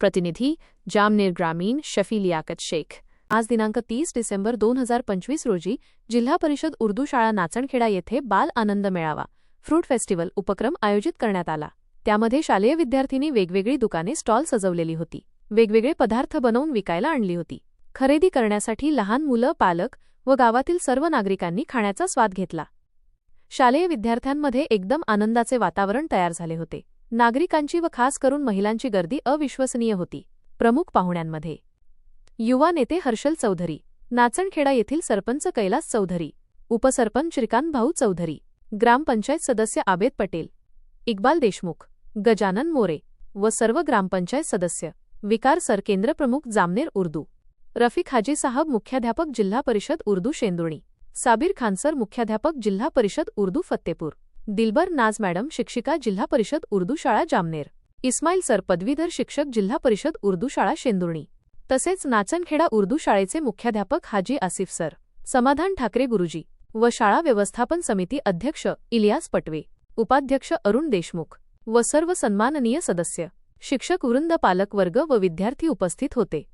प्रतिनिधी जामनेर ग्रामीण शफी लियाकत शेख। आज दिनांक तीस डिसेंबर दोन हजार पंचवीस रोजी जिल्हा परिषद उर्दू शाळा नाचणखेडा येथे बाल आनंद मेळावा फ्रूट फेस्टिवल उपक्रम आयोजित करण्यात आला. त्यामध्ये शालेय विद्यार्थ्यांनी वेगवेगळी दुकाने स्टॉल सजवलेली होती. वेगवेगळे पदार्थ बनवून विकायला आणली होती. खरेदी करण्यासाठी लहान मुलं पालक व गावातील सर्व नागरिकांनी खाण्याचा स्वाद घेतला. शालेय विद्यार्थ्यांमध्ये एकदम आनंदाचे वातावरण तयार झाले होते. नागरिकांची व खास करून महिलांची गर्दी अविश्वसनीय होती. प्रमुख पाहुण्यांमध्ये. युवा नेते हर्षल चौधरी. नाचणखेडा येथील सरपंच कैलास चौधरी. उपसरपंच श्रीकांत भाऊ चौधरी. ग्रामपंचायत सदस्य आबेद पटेल. इक्बाल देशमुख. गजानन मोरे व सर्व ग्रामपंचायत सदस्य. विकार सर केंद्रप्रमुख जामनेर उर्दू. रफिक हाजी साहब मुख्याध्यापक जिल्हा परिषद उर्दू शेंदुणी साबिर खानसर मुख्याध्यापक जिल्हा परिषद उर्दू फत्तेपूर दिलबर नाज मॅडम शिक्षिका जिल्हा परिषद उर्दू शाळा जामनेर. इस्माईल सर पदवीधर शिक्षक जिल्हा परिषद उर्दू शाळा शेंदुर्णी. तसेच नाचनखेडा उर्दू शाळेचे मुख्याध्यापक हाजी आसिफ सर. समाधान ठाकरे गुरुजी व शाळा व्यवस्थापन समिती अध्यक्ष इलियास पटवे. उपाध्यक्ष अरुण देशमुख व सर्व सन्माननीय सदस्य. शिक्षक वृंद पालक वर्ग व विद्यार्थी उपस्थित होते.